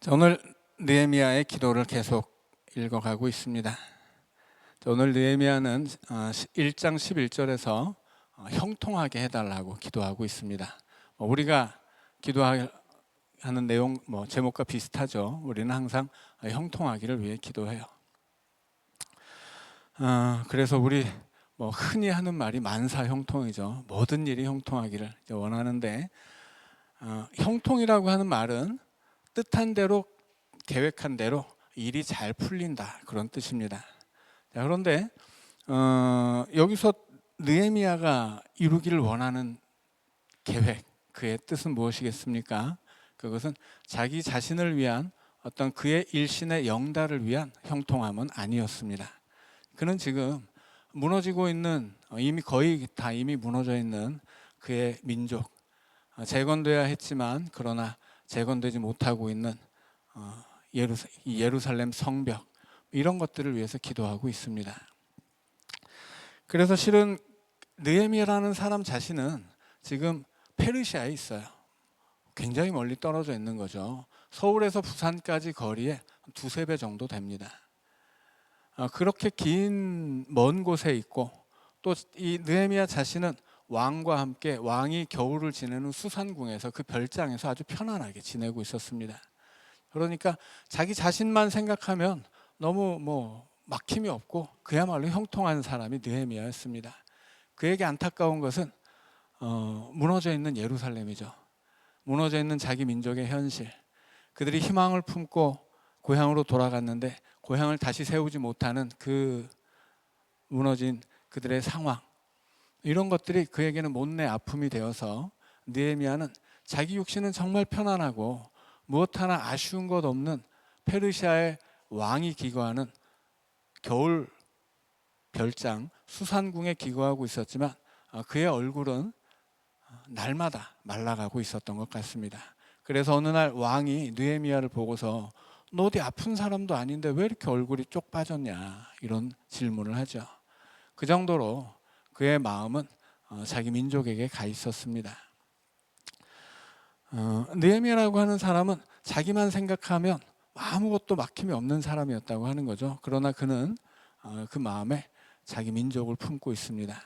자, 오늘 느헤미야의 기도를 계속 읽어가고 있습니다. 자, 오늘 느헤미야는 1장 11절에서 어, 형통하게 해달라고 기도하고 있습니다. 어, 우리가 기도하는 내용 뭐 제목과 비슷하죠. 우리는 항상 형통하기를 위해 기도해요. 어, 그래서 우리 뭐 흔히 하는 말이 만사 형통이죠. 모든 일이 형통하기를 원하는데 어, 형통이라고 하는 말은 뜻한 대로 계획한 대로 일이 잘 풀린다 그런 뜻입니다. 자, 그런데 어, 여기서 느헤미야가 이루기를 원하는 계획 그의 뜻은 무엇이겠습니까? 그것은 자기 자신을 위한 어떤 그의 일신의 영달을 위한 형통함은 아니었습니다. 그는 지금 무너지고 있는 어, 이미 거의 다 이미 무너져 있는 그의 민족 어, 재건돼야 했지만 그러나 재건되지 못하고 있는 어, 예루살렘 성벽 이런 것들을 위해서 기도하고 있습니다. 그래서 실은 느헤미야라는 사람 자신은 지금 페르시아에 있어요. 굉장히 멀리 떨어져 있는 거죠. 서울에서 부산까지 거리에 두세 배 정도 됩니다. 어, 그렇게 긴 먼 곳에 있고 또 이 느헤미야 자신은 왕과 함께 왕이 겨울을 지내는 수산궁에서 그 별장에서 아주 편안하게 지내고 있었습니다. 그러니까 자기 자신만 생각하면 너무 뭐 막힘이 없고 그야말로 형통한 사람이 느헤미야였습니다. 그에게 안타까운 것은 어, 무너져 있는 예루살렘이죠. 무너져 있는 자기 민족의 현실. 그들이 희망을 품고 고향으로 돌아갔는데 고향을 다시 세우지 못하는 그 무너진 그들의 상황. 이런 것들이 그에게는 못내 아픔이 되어서 느헤미야는 자기 육신은 정말 편안하고 무엇 하나 아쉬운 것 없는 페르시아의 왕이 기거하는 겨울 별장 수산궁에 기거하고 있었지만 어, 그의 얼굴은 날마다 말라가고 있었던 것 같습니다. 그래서 어느 날 왕이 느헤미야를 보고서 너 어디 아픈 사람도 아닌데 왜 이렇게 얼굴이 쪽 빠졌냐 이런 질문을 하죠. 그 정도로 그의 마음은 어, 자기 민족에게 가 있었습니다. 어, 느헤미야라고 하는 사람은 자기만 생각하면 아무것도 막힘이 없는 사람이었다고 하는 거죠. 그러나 그는 어, 그 마음에 자기 민족을 품고 있습니다.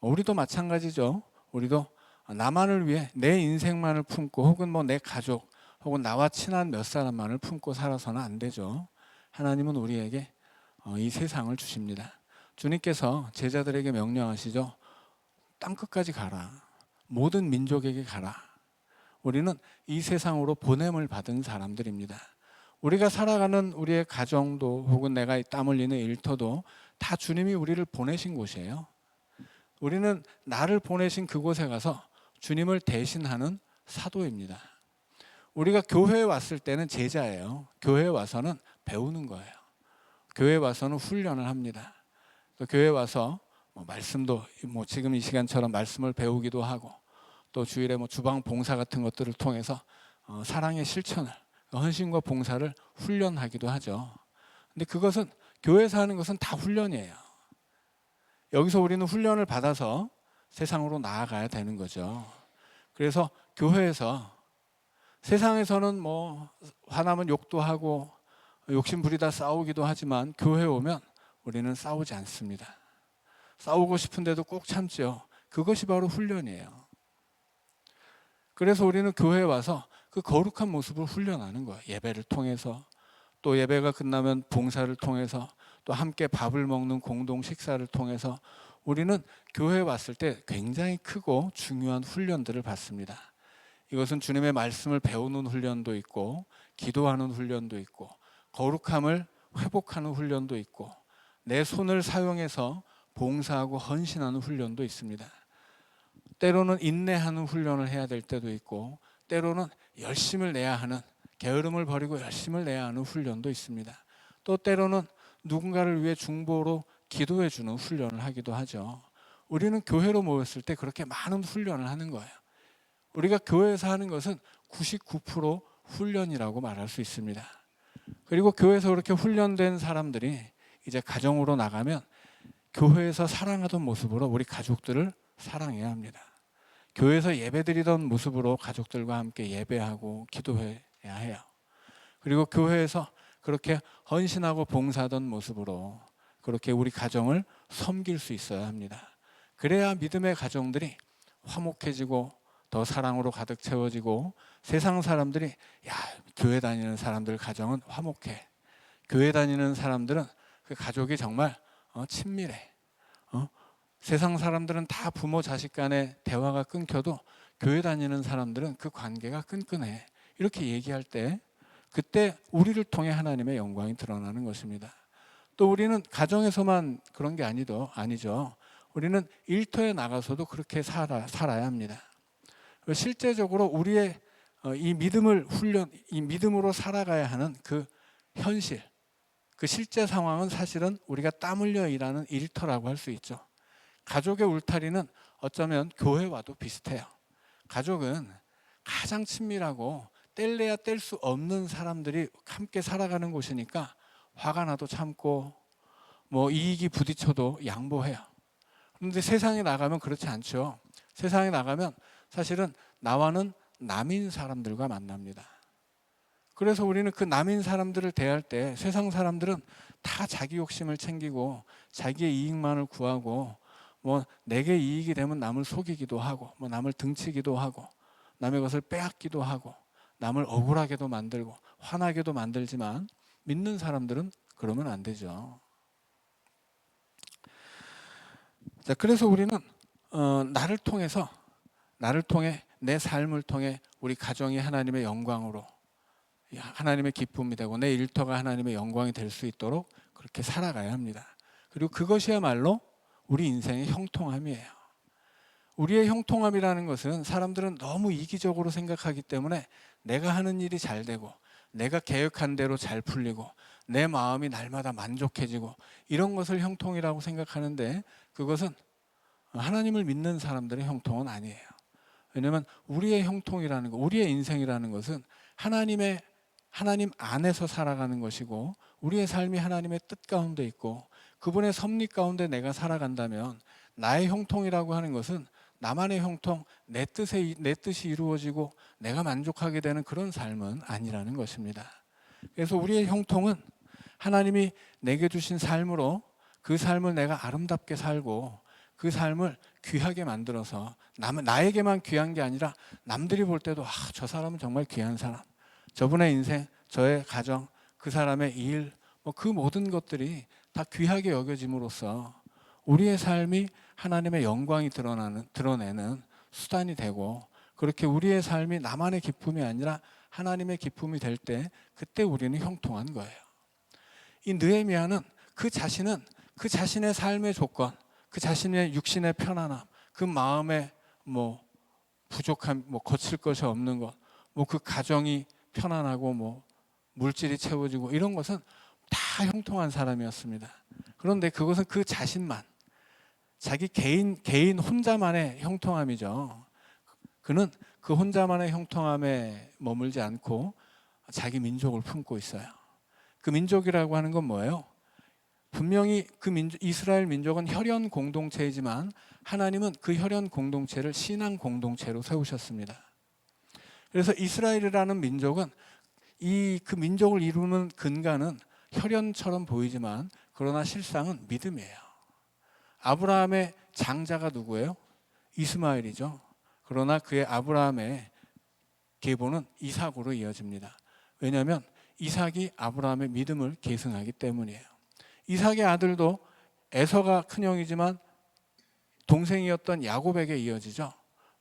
뭐 우리도 마찬가지죠. 우리도 나만을 위해 내 인생만을 품고 혹은 뭐 내 가족 혹은 나와 친한 몇 사람만을 품고 살아서는 안 되죠. 하나님은 우리에게 어, 이 세상을 주십니다. 주님께서 제자들에게 명령하시죠. 땅 끝까지 가라. 모든 민족에게 가라. 우리는 이 세상으로 보냄을 받은 사람들입니다. 우리가 살아가는 우리의 가정도 혹은 내가 땀 흘리는 일터도 다 주님이 우리를 보내신 곳이에요. 우리는 나를 보내신 그곳에 가서 주님을 대신하는 사도입니다. 우리가 교회에 왔을 때는 제자예요. 교회에 와서는 배우는 거예요. 교회에 와서는 훈련을 합니다. 교회 와서 뭐 말씀도 뭐 지금 이 시간처럼 말씀을 배우기도 하고 또 주일에 뭐 주방 봉사 같은 것들을 통해서 어, 사랑의 실천을 헌신과 봉사를 훈련하기도 하죠. 근데 그것은 교회에서 하는 것은 다 훈련이에요. 여기서 우리는 훈련을 받아서 세상으로 나아가야 되는 거죠. 그래서 교회에서 세상에서는 뭐 화나면 욕도 하고 욕심 부리다 싸우기도 하지만 교회 오면 우리는 싸우지 않습니다. 싸우고 싶은데도 꼭 참죠. 그것이 바로 훈련이에요. 그래서 우리는 교회에 와서 그 거룩한 모습을 훈련하는 거예요. 예배를 통해서 또 예배가 끝나면 봉사를 통해서 또 함께 밥을 먹는 공동 식사를 통해서 우리는 교회에 왔을 때 굉장히 크고 중요한 훈련들을 받습니다. 이것은 주님의 말씀을 배우는 훈련도 있고 기도하는 훈련도 있고 거룩함을 회복하는 훈련도 있고 내 손을 사용해서 봉사하고 헌신하는 훈련도 있습니다. 때로는 인내하는 훈련을 해야 될 때도 있고 때로는 열심을 내야 하는 게으름을 버리고 열심을 내야 하는 훈련도 있습니다. 또 때로는 누군가를 위해 중보로 기도해 주는 훈련을 하기도 하죠. 우리는 교회로 모였을 때 그렇게 많은 훈련을 하는 거예요. 우리가 교회에서 하는 것은 99% 훈련이라고 말할 수 있습니다. 그리고 교회에서 그렇게 훈련된 사람들이 이제 가정으로 나가면 교회에서 사랑하던 모습으로 우리 가족들을 사랑해야 합니다. 교회에서 예배드리던 모습으로 가족들과 함께 예배하고 기도해야 해요. 그리고 교회에서 그렇게 헌신하고 봉사하던 모습으로 그렇게 우리 가정을 섬길 수 있어야 합니다. 그래야 믿음의 가정들이 화목해지고 더 사랑으로 가득 채워지고 세상 사람들이 야 교회 다니는 사람들 가정은 화목해. 교회 다니는 사람들은 그 가족이 정말 어, 친밀해. 어? 세상 사람들은 다 부모 자식 간의 대화가 끊겨도 교회 다니는 사람들은 그 관계가 끈끈해. 이렇게 얘기할 때 그때 우리를 통해 하나님의 영광이 드러나는 것입니다. 또 우리는 가정에서만 그런 게 아니도 아니죠. 우리는 일터에 나가서도 그렇게 살아, 살아야 합니다. 실제적으로 우리의 어, 이 믿음을 훈련, 이 믿음으로 살아가야 하는 그 현실, 그 실제 상황은 사실은 우리가 땀 흘려 일하는 일터라고 할 수 있죠. 가족의 울타리는 어쩌면 교회와도 비슷해요. 가족은 가장 친밀하고 뗄래야 뗄 수 없는 사람들이 함께 살아가는 곳이니까 화가 나도 참고 뭐 이익이 부딪혀도 양보해요. 그런데 세상에 나가면 그렇지 않죠. 세상에 나가면 사실은 나와는 남인 사람들과 만납니다. 그래서 우리는 그 남인 사람들을 대할 때 세상 사람들은 다 자기 욕심을 챙기고 자기의 이익만을 구하고 뭐 내게 이익이 되면 남을 속이기도 하고 뭐 남을 등치기도 하고 남의 것을 빼앗기도 하고 남을 억울하게도 만들고 화나게도 만들지만 믿는 사람들은 그러면 안 되죠. 자, 그래서 우리는 어, 나를 통해서 나를 통해 내 삶을 통해 우리 가정이 하나님의 영광으로 하나님의 기쁨이 되고 내 일터가 하나님의 영광이 될 수 있도록 그렇게 살아가야 합니다. 그리고 그것이야말로 우리 인생의 형통함이에요. 우리의 형통함이라는 것은 사람들은 너무 이기적으로 생각하기 때문에 내가 하는 일이 잘 되고 내가 계획한 대로 잘 풀리고 내 마음이 날마다 만족해지고 이런 것을 형통이라고 생각하는데 그것은 하나님을 믿는 사람들의 형통은 아니에요. 왜냐하면 우리의 형통이라는 것, 우리의 인생이라는 것은 하나님의 하나님 안에서 살아가는 것이고 우리의 삶이 하나님의 뜻 가운데 있고 그분의 섭리 가운데 내가 살아간다면 나의 형통이라고 하는 것은 나만의 형통, 내 뜻에 내 뜻이 이루어지고 내가 만족하게 되는 그런 삶은 아니라는 것입니다. 그래서 우리의 형통은 하나님이 내게 주신 삶으로 그 삶을 내가 아름답게 살고 그 삶을 귀하게 만들어서 남, 나에게만 귀한 게 아니라 남들이 볼 때도 아, 저 사람은 정말 귀한 사람. 저분의 인생, 저의 가정, 그 사람의 일, 뭐 그 모든 것들이 다 귀하게 여겨짐으로써 우리의 삶이 하나님의 영광이 드러나는 드러내는 수단이 되고 그렇게 우리의 삶이 나만의 기쁨이 아니라 하나님의 기쁨이 될 때 그때 우리는 형통한 거예요. 이 느헤미야는 그 자신은 그 자신의 삶의 조건, 그 자신의 육신의 편안함, 그 마음의 뭐 부족함, 뭐 거칠 것이 없는 것, 뭐 그 가정이 편안하고 뭐 물질이 채워지고 이런 것은 다 형통한 사람이었습니다. 그런데 그것은 그 자신만 자기 개인 개인 혼자만의 형통함이죠. 그는 그 혼자만의 형통함에 머물지 않고 자기 민족을 품고 있어요. 그 민족이라고 하는 건 뭐예요? 분명히 그 민족, 이스라엘 민족은 혈연 공동체이지만 하나님은 그 혈연 공동체를 신앙 공동체로 세우셨습니다. 그래서 이스라엘이라는 민족은 이 그 민족을 이루는 근간은 혈연처럼 보이지만 그러나 실상은 믿음이에요. 아브라함의 장자가 누구예요? 이스마엘이죠. 그러나 그의 아브라함의 계보는 이삭으로 이어집니다. 왜냐하면 이삭이 아브라함의 믿음을 계승하기 때문이에요. 이삭의 아들도 에서가 큰형이지만 동생이었던 야곱에게 이어지죠.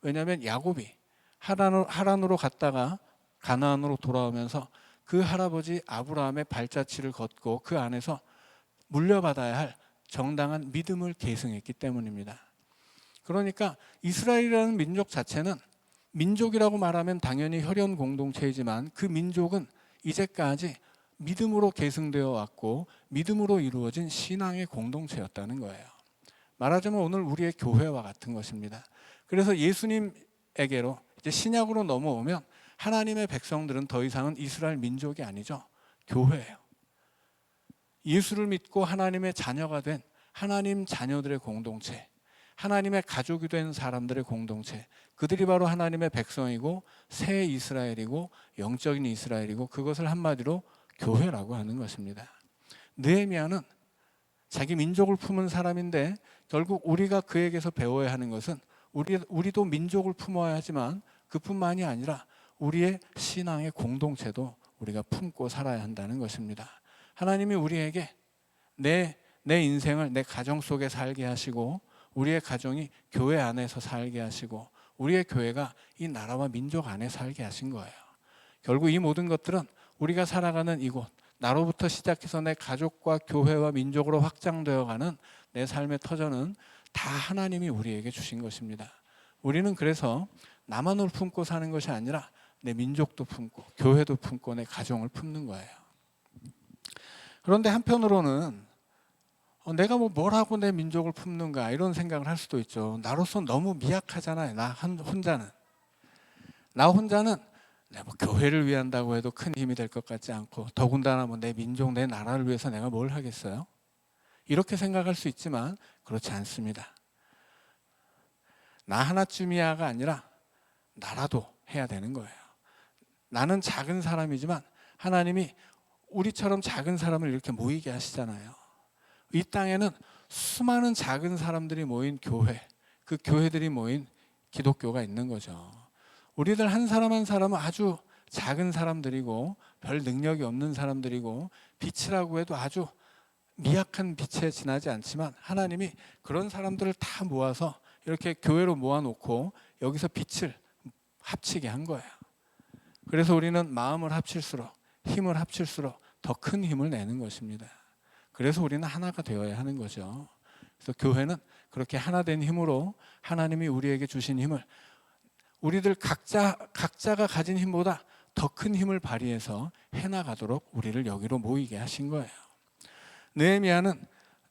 왜냐하면 야곱이 하란으로, 하란으로 갔다가 가나안으로 돌아오면서 그 할아버지 아브라함의 발자취를 걷고 그 안에서 물려받아야 할 정당한 믿음을 계승했기 때문입니다. 그러니까 이스라엘이라는 민족 자체는 민족이라고 말하면 당연히 혈연 공동체이지만 그 민족은 이제까지 믿음으로 계승되어 왔고 믿음으로 이루어진 신앙의 공동체였다는 거예요. 말하자면 오늘 우리의 교회와 같은 것입니다. 그래서 예수님에게로 이제 신약으로 넘어오면 하나님의 백성들은 더 이상은 이스라엘 민족이 아니죠. 교회예요. 예수를 믿고 하나님의 자녀가 된 하나님 자녀들의 공동체. 하나님의 가족이 된 사람들의 공동체. 그들이 바로 하나님의 백성이고 새 이스라엘이고 영적인 이스라엘이고 그것을 한마디로 교회라고 하는 것입니다. 느헤미야는 자기 민족을 품은 사람인데 결국 우리가 그에게서 배워야 하는 것은 우리 우리도 민족을 품어야 하지만 그뿐만이 아니라 우리의 신앙의 공동체도 우리가 품고 살아야 한다는 것입니다. 하나님이 우리에게 내, 내 인생을 내 가정 속에 살게 하시고 우리의 가정이 교회 안에서 살게 하시고 우리의 교회가 이 나라와 민족 안에 살게 하신 거예요. 결국 이 모든 것들은 우리가 살아가는 이곳 나로부터 시작해서 내 가족과 교회와 민족으로 확장되어 가는 내 삶의 터전은 다 하나님이 우리에게 주신 것입니다. 우리는 그래서 나만을 품고 사는 것이 아니라 내 민족도 품고 교회도 품고 내 가정을 품는 거예요. 그런데 한편으로는 어, 내가 뭐뭘 하고 내 민족을 품는가 이런 생각을 할 수도 있죠. 나로서 너무 미약하잖아요. 나 한- 혼자는 나 혼자는 내가 뭐 교회를 위한다고 해도 큰 힘이 될 것 같지 않고 더군다나 뭐 내 민족 내 나라를 위해서 내가 뭘 하겠어요? 이렇게 생각할 수 있지만 그렇지 않습니다. 나 하나쯤이야가 아니라 나라도 해야 되는 거예요. 나는 작은 사람이지만 하나님이 우리처럼 작은 사람을 이렇게 모이게 하시잖아요. 이 땅에는 수많은 작은 사람들이 모인 교회, 그 교회들이 모인 기독교가 있는 거죠. 우리들 한 사람 한 사람은 아주 작은 사람들이고 별 능력이 없는 사람들이고 빛이라고 해도 아주 미약한 빛에 지나지 않지만 하나님이 그런 사람들을 다 모아서 이렇게 교회로 모아놓고 여기서 빛을 합치게 한 거예요. 그래서 우리는 마음을 합칠수록 힘을 합칠수록 더 큰 힘을 내는 것입니다. 그래서 우리는 하나가 되어야 하는 거죠. 그래서 교회는 그렇게 하나 된 힘으로 하나님이 우리에게 주신 힘을 우리들 각자 각자가 가진 힘보다 더 큰 힘을 발휘해서 해나가도록 우리를 여기로 모이게 하신 거예요. 느헤미야는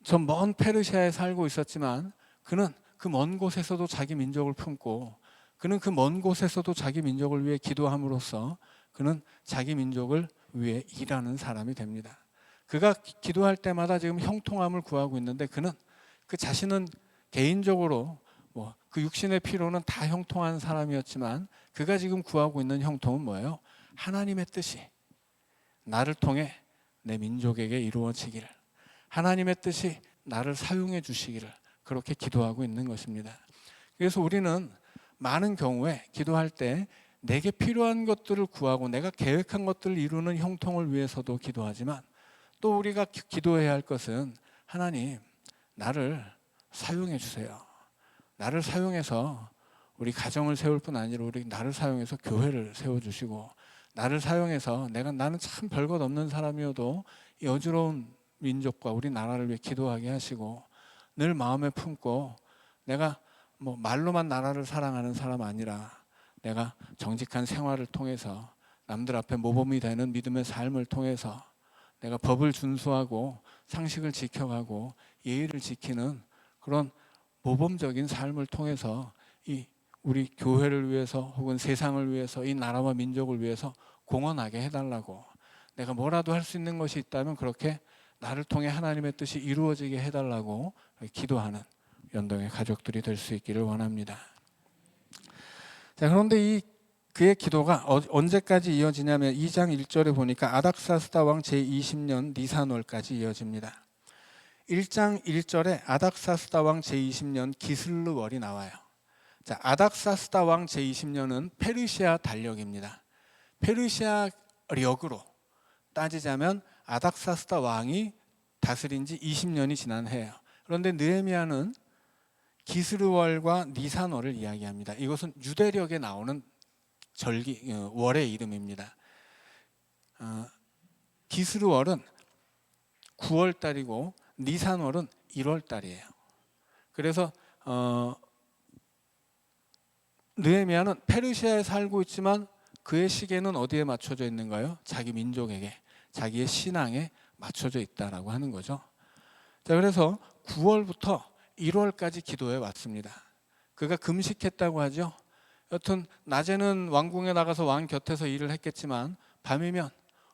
저 먼 페르시아에 살고 있었지만 그는 그 먼 곳에서도 자기 민족을 품고 그는 그 먼 곳에서도 자기 민족을 위해 기도함으로써 그는 자기 민족을 위해 일하는 사람이 됩니다. 그가 기- 기도할 때마다 지금 형통함을 구하고 있는데 그는 그 자신은 개인적으로 뭐 그 육신의 피로는 다 형통한 사람이었지만 그가 지금 구하고 있는 형통은 뭐예요? 하나님의 뜻이 나를 통해 내 민족에게 이루어지기를 하나님의 뜻이 나를 사용해 주시기를 그렇게 기도하고 있는 것입니다. 그래서 우리는 많은 경우에 기도할 때 내게 필요한 것들을 구하고 내가 계획한 것들을 이루는 형통을 위해서도 기도하지만 또 우리가 기- 기도해야 할 것은 하나님 나를 사용해 주세요. 나를 사용해서 우리 가정을 세울 뿐 아니라 우리 나를 사용해서 교회를 세워 주시고 나를 사용해서 내가 나는 참 별것 없는 사람이어도 이 어지러운 민족과 우리 나라를 위해 기도하게 하시고 늘 마음에 품고 내가 뭐 말로만 나라를 사랑하는 사람 아니라 내가 정직한 생활을 통해서 남들 앞에 모범이 되는 믿음의 삶을 통해서 내가 법을 준수하고 상식을 지켜가고 예의를 지키는 그런 모범적인 삶을 통해서 이 우리 교회를 위해서 혹은 세상을 위해서 이 나라와 민족을 위해서 공헌하게 해달라고 내가 뭐라도 할 수 있는 것이 있다면 그렇게 나를 통해 하나님의 뜻이 이루어지게 해달라고 기도하는 연동의 가족들이 될 수 있기를 원합니다. 자 그런데 이 그의 기도가 어- 언제까지 이어지냐면 2장 1절에 보니까 아닥사스다 왕 제20년 니산월까지 이어집니다. 1장 1절에 아닥사스다 왕 제20년 기슬르월이 나와요. 자, 아닥사스다 왕 제20년은 페르시아 달력입니다. 페르시아 력으로 따지자면 아닥사스다 왕이 다스린 지 20년이 지난 해예요. 그런데 느헤미야는 기스르월과 니산월을 이야기합니다. 이것은 유대력에 나오는 절기 어, 월의 이름입니다. 어, 기스르월은 9월 달이고 니산월은 1월 달이에요. 그래서 어, 느헤미야는 페르시아에 살고 있지만 그의 시계는 어디에 맞춰져 있는가요? 자기 민족에게, 자기의 신앙에 맞춰져 있다라고 하는 거죠. 자, 그래서 9월부터 1월까지 기도해 왔습니다. 그가 금식했다고 하죠. 여튼 낮에는 왕궁에 나가서 왕 곁에서 일을 했겠지만 밤이면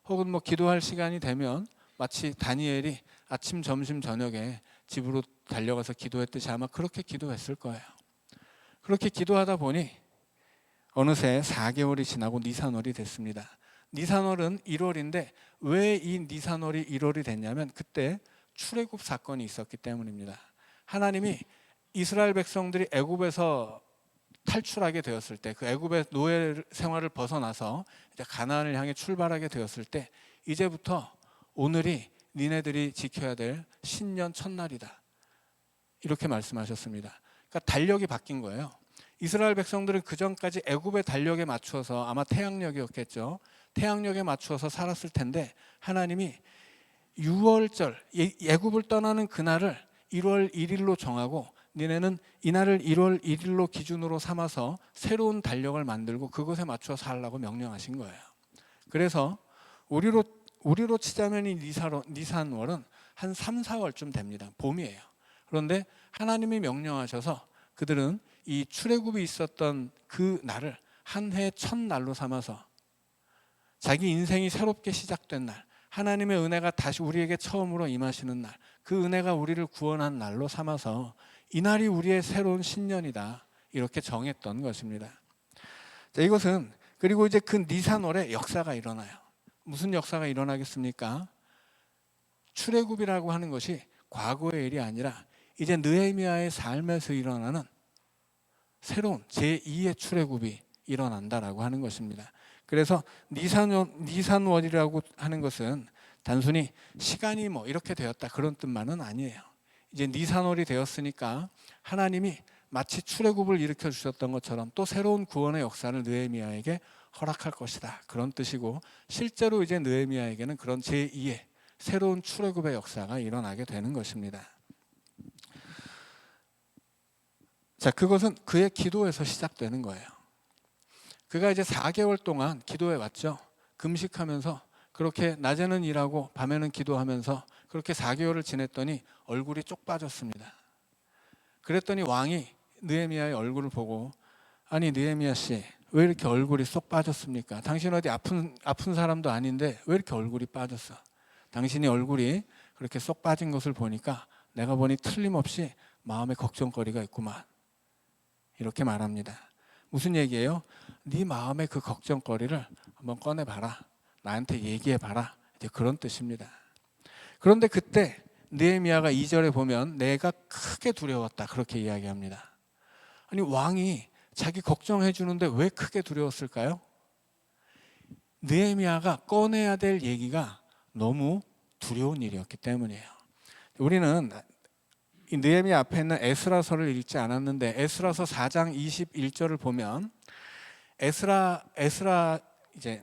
혹은 뭐 기도할 시간이 되면 마치 다니엘이 아침, 점심, 저녁에 집으로 달려가서 기도했듯이 아마 그렇게 기도했을 거예요. 그렇게 기도하다 보니 어느새 4개월이 지나고 니산월이 됐습니다. 니산월은 1월인데 왜 이 니산월이 1월이 됐냐면 그때 출애굽 사건이 있었기 때문입니다. 하나님이 이스라엘 백성들이 애굽에서 탈출하게 되었을 때 그 애굽의 노예 생활을 벗어나서 이제 가나안을 향해 출발하게 되었을 때 이제부터 오늘이 니네들이 지켜야 될 신년 첫날이다. 이렇게 말씀하셨습니다. 그러니까 달력이 바뀐 거예요. 이스라엘 백성들은 그 전까지 애굽의 달력에 맞추어서 아마 태양력이었겠죠. 태양력에 맞추어서 살았을 텐데 하나님이 6월절 예- 애굽을 떠나는 그날을 1월 1일로 정하고 니네는 이날을 1월 1일로 기준으로 삼아서 새로운 달력을 만들고 그것에 맞춰 살라고 명령하신 거예요. 그래서 우리로 우리로 치자면 이 니사로, 니산월은 한 3, 4월쯤 됩니다. 봄이에요. 그런데 하나님이 명령하셔서 그들은 이 출애굽이 있었던 그 날을 한 해 첫날로 삼아서 자기 인생이 새롭게 시작된 날, 하나님의 은혜가 다시 우리에게 처음으로 임하시는 날, 그 은혜가 우리를 구원한 날로 삼아서 이 날이 우리의 새로운 신년이다. 이렇게 정했던 것입니다. 자, 이것은 그리고 이제 그 니산월에 역사가 일어나요. 무슨 역사가 일어나겠습니까? 출애굽이라고 하는 것이 과거의 일이 아니라 이제 느헤미야의 삶에서 일어나는 새로운 제2의 출애굽이 일어난다라고 하는 것입니다. 그래서 니산월, 니산월이라고 하는 것은 단순히 시간이 뭐 이렇게 되었다 그런 뜻만은 아니에요. 이제 니산월이 되었으니까 하나님이 마치 출애굽을 일으켜 주셨던 것처럼 또 새로운 구원의 역사를 느헤미야에게 허락할 것이다 그런 뜻이고 실제로 이제 느헤미야에게는 그런 제2의 새로운 출애굽의 역사가 일어나게 되는 것입니다. 자, 그것은 그의 기도에서 시작되는 거예요. 그가 이제 4개월 동안 기도해 왔죠. 금식하면서 그렇게 낮에는 일하고 밤에는 기도하면서 그렇게 4개월을 지냈더니 얼굴이 쪽 빠졌습니다. 그랬더니 왕이 느헤미야의 얼굴을 보고 아니 느헤미야 씨 왜 이렇게 얼굴이 쏙 빠졌습니까? 당신 어디 아픈 아픈 사람도 아닌데 왜 이렇게 얼굴이 빠졌어? 당신이 얼굴이 그렇게 쏙 빠진 것을 보니까 내가 보니 틀림없이 마음에 걱정거리가 있구만. 이렇게 말합니다. 무슨 얘기예요? 네 마음의 그 걱정거리를 한번 꺼내 봐라. 나한테 얘기해 봐라. 이제 그런 뜻입니다. 그런데 그때 느헤미야가 2절에 보면 내가 크게 두려웠다. 그렇게 이야기합니다. 아니 왕이 자기 걱정해 주는데 왜 크게 두려웠을까요? 느헤미야가 꺼내야 될 얘기가 너무 두려운 일이었기 때문이에요. 우리는 이 느헤미야 앞에 있는 에스라서를 읽지 않았는데 에스라서 4장 21절을 보면 에스라 에스라 이제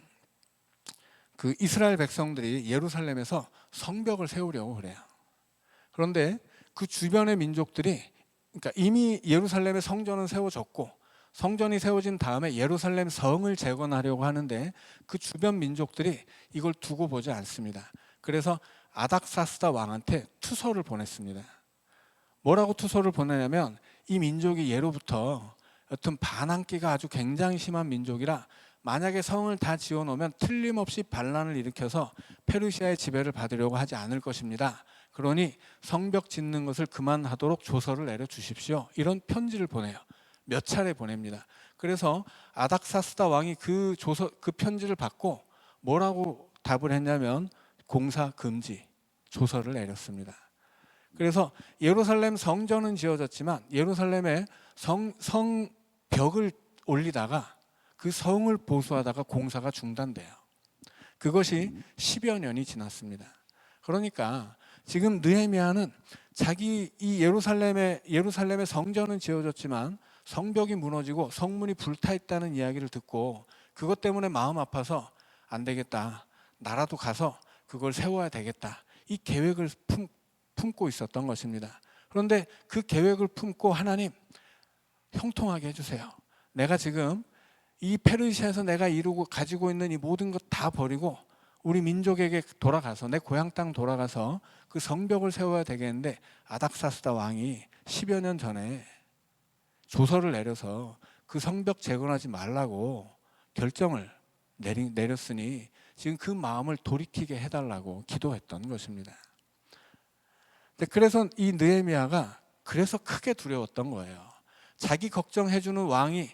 그 이스라엘 백성들이 예루살렘에서 성벽을 세우려고 그래요. 그런데 그 주변의 민족들이 그러니까 이미 예루살렘의 성전은 세워졌고 성전이 세워진 다음에 예루살렘 성을 재건하려고 하는데 그 주변 민족들이 이걸 두고 보지 않습니다. 그래서 아닥사스다 왕한테 투서를 보냈습니다. 뭐라고 투서를 보내냐면 이 민족이 예로부터 여튼 반항기가 아주 굉장히 심한 민족이라 만약에 성을 다 지어 놓으면 틀림없이 반란을 일으켜서 페르시아의 지배를 받으려고 하지 않을 것입니다. 그러니 성벽 짓는 것을 그만하도록 조서를 내려 주십시오. 이런 편지를 보내요. 몇 차례 보냅니다. 그래서 아닥사스다 왕이 그 조서 그 편지를 받고 뭐라고 답을 했냐면 공사 금지 조서를 내렸습니다. 그래서 예루살렘 성전은 지어졌지만 예루살렘에 성 성벽을 올리다가 그 성을 보수하다가 공사가 중단돼요. 그것이 10여 년이 지났습니다. 그러니까 지금 느헤미야는 자기 이 예루살렘의 예루살렘의 성전은 지어졌지만 성벽이 무너지고 성문이 불타 있다는 이야기를 듣고 그것 때문에 마음 아파서 안 되겠다. 나라도 가서 그걸 세워야 되겠다. 이 계획을 품, 품고 있었던 것입니다. 그런데 그 계획을 품고 하나님 형통하게 해주세요. 내가 지금 이 페르시아에서 내가 이루고 가지고 있는 이 모든 것 다 버리고 우리 민족에게 돌아가서 내 고향 땅 돌아가서 그 성벽을 세워야 되겠는데 아닥사스다 왕이 10여 년 전에 조서를 내려서 그 성벽 재건하지 말라고 결정을 내리, 내렸으니 지금 그 마음을 돌이키게 해달라고 기도했던 것입니다. 그래서 이 느헤미야가 그래서 크게 두려웠던 거예요. 자기 걱정해주는 왕이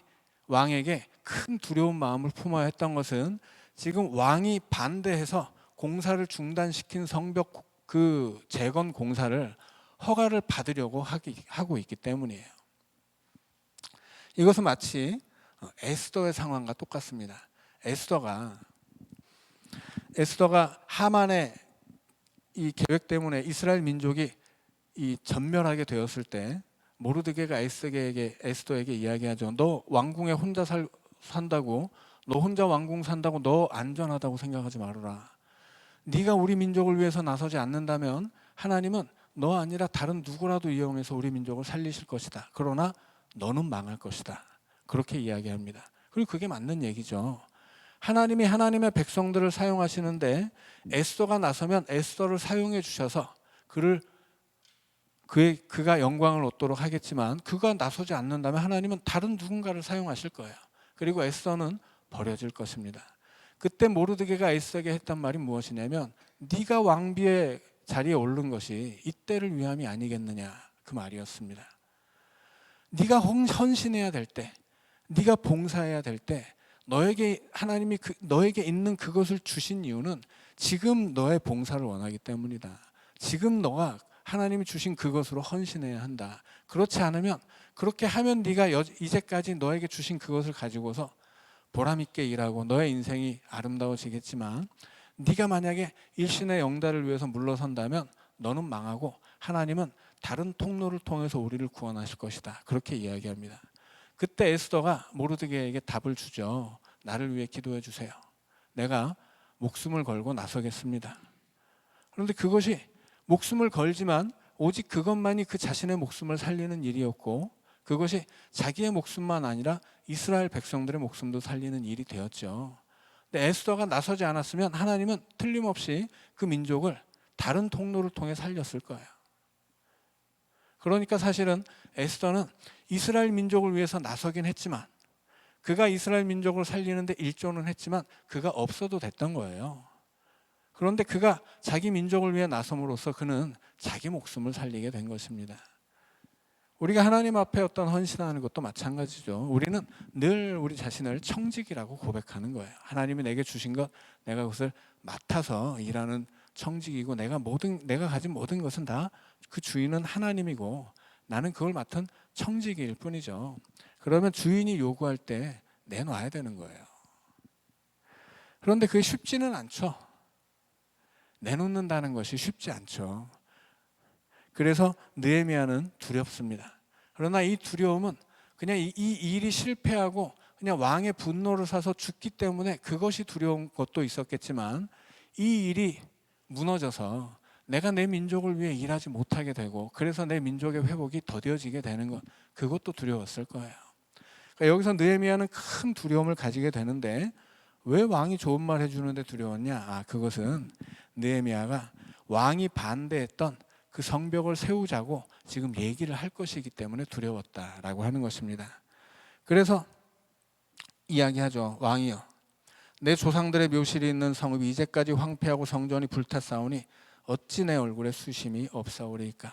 왕에게 큰 두려운 마음을 품어야 했던 것은 지금 왕이 반대해서 공사를 중단시킨 성벽 그 재건 공사를 허가를 받으려고 하기, 하고 있기 때문이에요. 이것은 마치 어, 에스더의 상황과 똑같습니다. 에스더가 에스더가 하만의 이 계획 때문에 이스라엘 민족이 이 전멸하게 되었을 때 모르드게가 에스더에게 에스더에게 이야기하죠. 너 왕궁에 혼자 살 산다고 너 혼자 왕궁 산다고 너 안전하다고 생각하지 말아라. 네가 우리 민족을 위해서 나서지 않는다면 하나님은 너 아니라 다른 누구라도 이용해서 우리 민족을 살리실 것이다. 그러나 너는 망할 것이다. 그렇게 이야기합니다. 그리고 그게 맞는 얘기죠. 하나님이 하나님의 백성들을 사용하시는데 에스더가 나서면 에스더를 사용해 주셔서 그를 그의 그가 영광을 얻도록 하겠지만 그가 나서지 않는다면 하나님은 다른 누군가를 사용하실 거예요. 그리고 에스더는 버려질 것입니다. 그때 모르드게가 에스더에게 했단 말이 무엇이냐면 네가 왕비의 자리에 오른 것이 이때를 위함이 아니겠느냐 그 말이었습니다. 네가 헌- 헌신해야 될 때, 네가 봉사해야 될 때 너에게 하나님이 그, 너에게 있는 그것을 주신 이유는 지금 너의 봉사를 원하기 때문이다. 지금 너가 하나님이 주신 그것으로 헌신해야 한다. 그렇지 않으면 그렇게 하면 네가 여, 이제까지 너에게 주신 그것을 가지고서 보람 있게 일하고 너의 인생이 아름다워지겠지만 네가 만약에 일신의 영달을 위해서 물러선다면 너는 망하고 하나님은 다른 통로를 통해서 우리를 구원하실 것이다. 그렇게 이야기합니다. 그때 에스더가 모르드게에게 답을 주죠. 나를 위해 기도해 주세요. 내가 목숨을 걸고 나서겠습니다. 그런데 그것이 목숨을 걸지만 오직 그것만이 그 자신의 목숨을 살리는 일이었고 그것이 자기의 목숨만 아니라 이스라엘 백성들의 목숨도 살리는 일이 되었죠. 근데 에스더가 나서지 않았으면 하나님은 틀림없이 그 민족을 다른 통로를 통해 살렸을 거예요. 그러니까 사실은 에스더는 이스라엘 민족을 위해서 나서긴 했지만 그가 이스라엘 민족을 살리는데 일조는 했지만 그가 없어도 됐던 거예요. 그런데 그가 자기 민족을 위해 나섬으로써 그는 자기 목숨을 살리게 된 것입니다. 우리가 하나님 앞에 어떤 헌신하는 것도 마찬가지죠. 우리는 늘 우리 자신을 청직이라고 고백하는 거예요. 하나님이 내게 주신 것 내가 그것을 맡아서 일하는 청직이고 내가 모든 내가 가진 모든 것은 다 그 주인은 하나님이고 나는 그걸 맡은 청직일 뿐이죠. 그러면 주인이 요구할 때 내놔야 되는 거예요. 그런데 그게 쉽지는 않죠. 내놓는다는 것이 쉽지 않죠. 그래서 느헤미야는 두렵습니다. 그러나 이 두려움은 그냥 이, 이 일이 실패하고 그냥 왕의 분노를 사서 죽기 때문에 그것이 두려운 것도 있었겠지만 이 일이 무너져서 내가 내 민족을 위해 일하지 못하게 되고 그래서 내 민족의 회복이 더뎌지게 되는 것 그것도 두려웠을 거예요. 그러니까 여기서 느헤미야는 큰 두려움을 가지게 되는데 왜 왕이 좋은 말 해주는데 두려웠냐? 아 그것은 느헤미야가 왕이 반대했던 그 성벽을 세우자고 지금 얘기를 할 것이기 때문에 두려웠다라고 하는 것입니다. 그래서 이야기하죠. 왕이요. 내 조상들의 묘실이 있는 성읍이 이제까지 황폐하고 성전이 불탔사오니 어찌 내 얼굴에 수심이 없사오리까?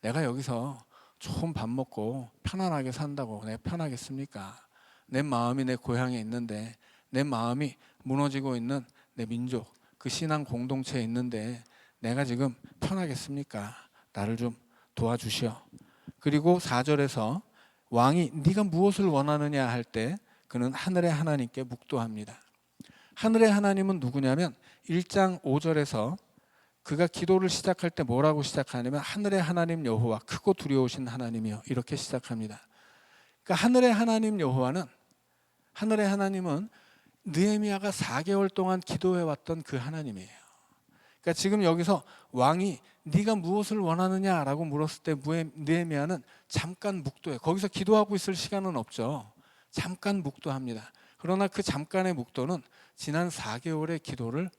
내가 여기서 좋은 밥 먹고 편안하게 산다고 내가 편하겠습니까? 내 마음이 내 고향에 있는데 내 마음이 무너지고 있는 내 민족 그 신앙 공동체에 있는데 내가 지금 편하겠습니까? 나를 좀 도와주시오. 그리고 4절에서 왕이 네가 무엇을 원하느냐 할 때 그는 하늘의 하나님께 묵도합니다. 하늘의 하나님은 누구냐면 1장 5절에서 그가 기도를 시작할 때 뭐라고 시작하냐면 하늘의 하나님 여호와 크고 두려우신 하나님이요 이렇게 시작합니다. 그러니까 하늘의 하나님 여호와는 하늘의 하나님은 느헤미야가 4개월 동안 기도해 왔던 그 하나님이에요. 그러니까 지금 여기서 왕이 네가 무엇을 원하느냐라고 물었을 때 느헤미야는 잠깐 묵도해. 거기서 기도하고 있을 시간은 없죠. 잠깐 묵도합니다. 그러나 그 잠깐의 묵도는 지난 4개월의 기도를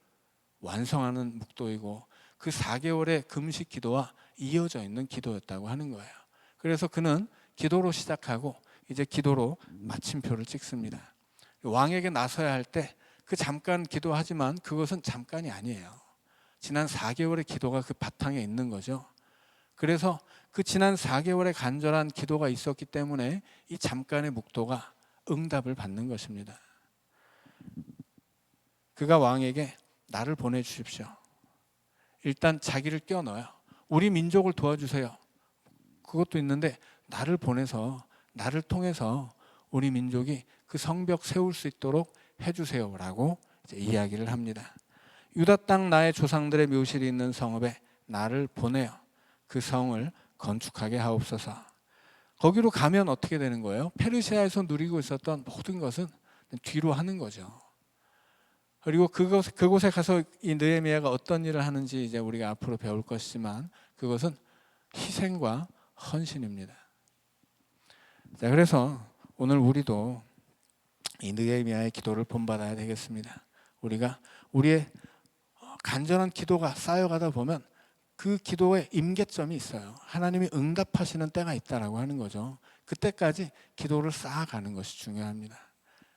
완성하는 묵도이고 그 4개월의 금식 기도와 이어져 있는 기도였다고 하는 거예요. 그래서 그는 기도로 시작하고 이제 기도로 마침표를 찍습니다. 왕에게 나서야 할 때 그 잠깐 기도하지만 그것은 잠깐이 아니에요. 지난 4개월의 기도가 그 바탕에 있는 거죠. 그래서 그 지난 4개월의 간절한 기도가 있었기 때문에 이 잠깐의 묵도가 응답을 받는 것입니다. 그가 왕에게 나를 보내 주십시오. 일단 자기를 껴넣어요. 우리 민족을 도와주세요. 그것도 있는데 나를 보내서 나를 통해서 우리 민족이 그 성벽 세울 수 있도록 해주세요라고 이야기를 합니다. 유다 땅 나의 조상들의 묘실이 있는 성읍에 나를 보내어 그 성을 건축하게 하옵소서. 거기로 가면 어떻게 되는 거예요? 페르시아에서 누리고 있었던 모든 것은 뒤로 하는 거죠. 그리고 그곳 그곳에 가서 이 느헤미야가 어떤 일을 하는지 이제 우리가 앞으로 배울 것이지만 그것은 희생과 헌신입니다. 자, 그래서 오늘 우리도 이 느헤미야의 기도를 본받아야 되겠습니다. 우리가 우리의 간절한 기도가 쌓여가다 보면 그 기도에 임계점이 있어요. 하나님이 응답하시는 때가 있다라고 하는 거죠. 그때까지 기도를 쌓아가는 것이 중요합니다.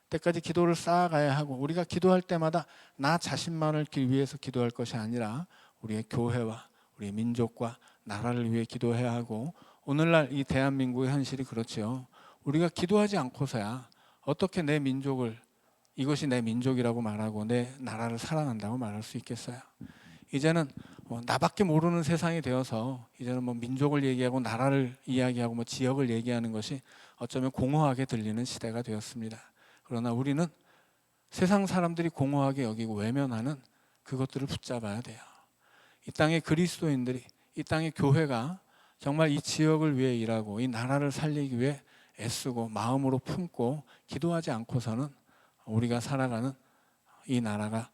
때까지 기도를 쌓아가야 하고 우리가 기도할 때마다 나 자신만을 기- 위해서 기도할 것이 아니라 우리의 교회와 우리의 민족과 나라를 위해 기도해야 하고 오늘날 이 대한민국의 현실이 그렇지요. 우리가 기도하지 않고서야 어떻게 내 민족을 이것이 내 민족이라고 말하고 내 나라를 사랑한다고 말할 수 있겠어요. 이제는 뭐 나밖에 모르는 세상이 되어서 이제는 뭐 민족을 얘기하고 나라를 이야기하고 뭐 지역을 얘기하는 것이 어쩌면 공허하게 들리는 시대가 되었습니다. 그러나 우리는 세상 사람들이 공허하게 여기고 외면하는 그것들을 붙잡아야 돼요. 이 땅의 그리스도인들이 이 땅의 교회가 정말 이 지역을 위해 일하고 이 나라를 살리기 위해 애쓰고 마음으로 품고 기도하지 않고서는 우리가 살아가는 이 나라가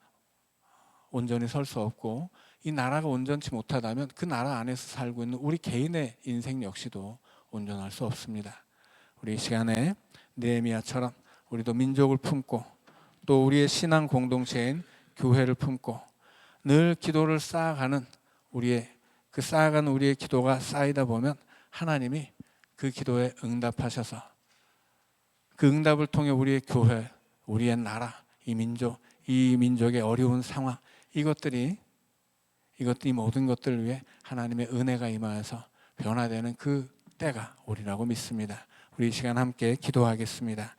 온전히 설 수 없고 이 나라가 온전치 못하다면 그 나라 안에서 살고 있는 우리 개인의 인생 역시도 온전할 수 없습니다. 우리 이 시간에 느헤미야처럼 우리도 민족을 품고 또 우리의 신앙 공동체인 교회를 품고 늘 기도를 쌓아가는 우리의 그 쌓아가는 우리의 기도가 쌓이다 보면 하나님이 그 기도에 응답하셔서 그 응답을 통해 우리의 교회, 우리의 나라, 이 민족, 이 민족의 어려운 상황 이것들이 이것들이 모든 것들을 위해 하나님의 은혜가 임하여서 변화되는 그 때가 오리라고 믿습니다. 우리 이 시간 함께 기도하겠습니다.